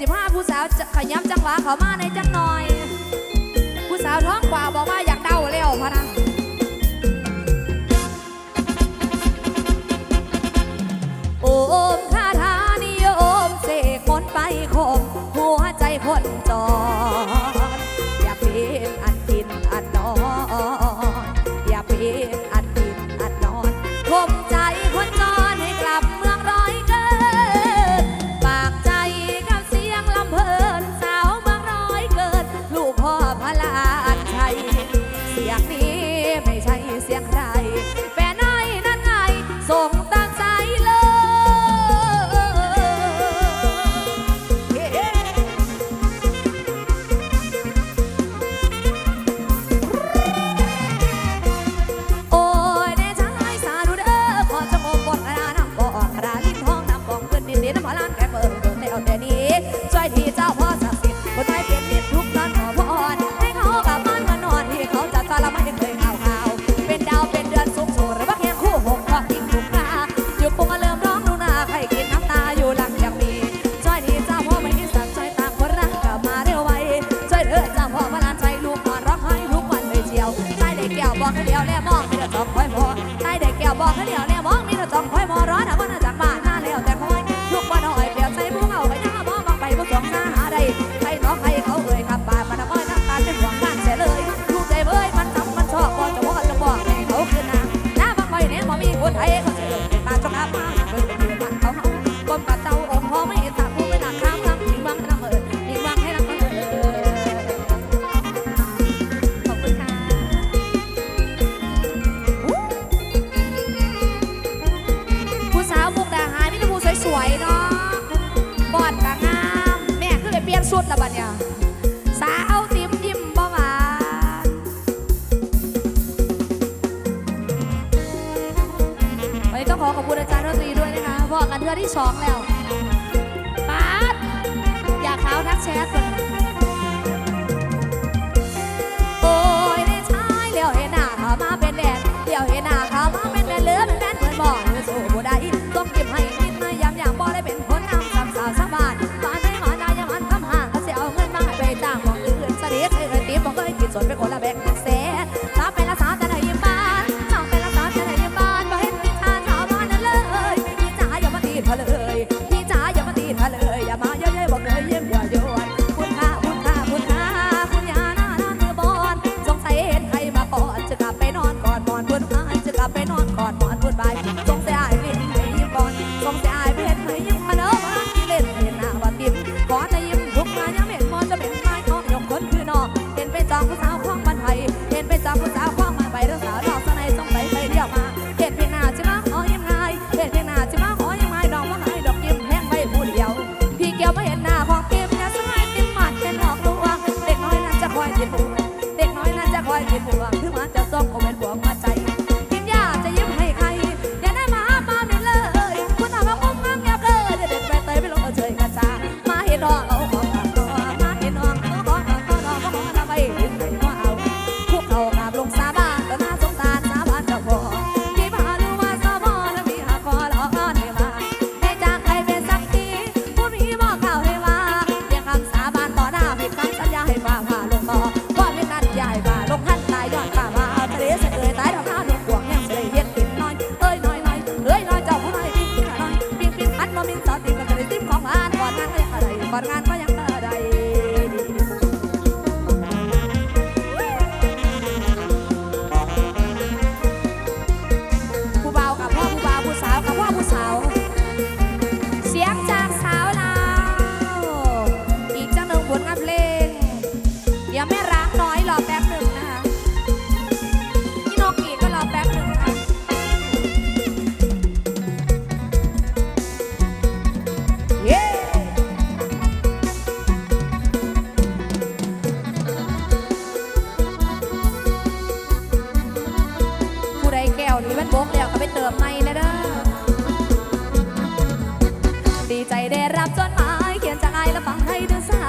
สิบห้าผู้สาวขย้ำจังหวะเขามาในจังหน่อย ผู้สาวท้องกว่าบอกว่าอยากเดาเร็วพะนะ siang raya ที่สองแล้ว วแม่ร้างน้อยรอแป๊บหนึ่งนะคะพี่นกอีกก็รอแป๊บหนึ่งค่ะเย้ผู้ใดแก้วนี้มันบกแล้วก็ไปเติมในนะเด้อดีใจได้รับจดหมายเขียนจากไอและฟังให้ดูซา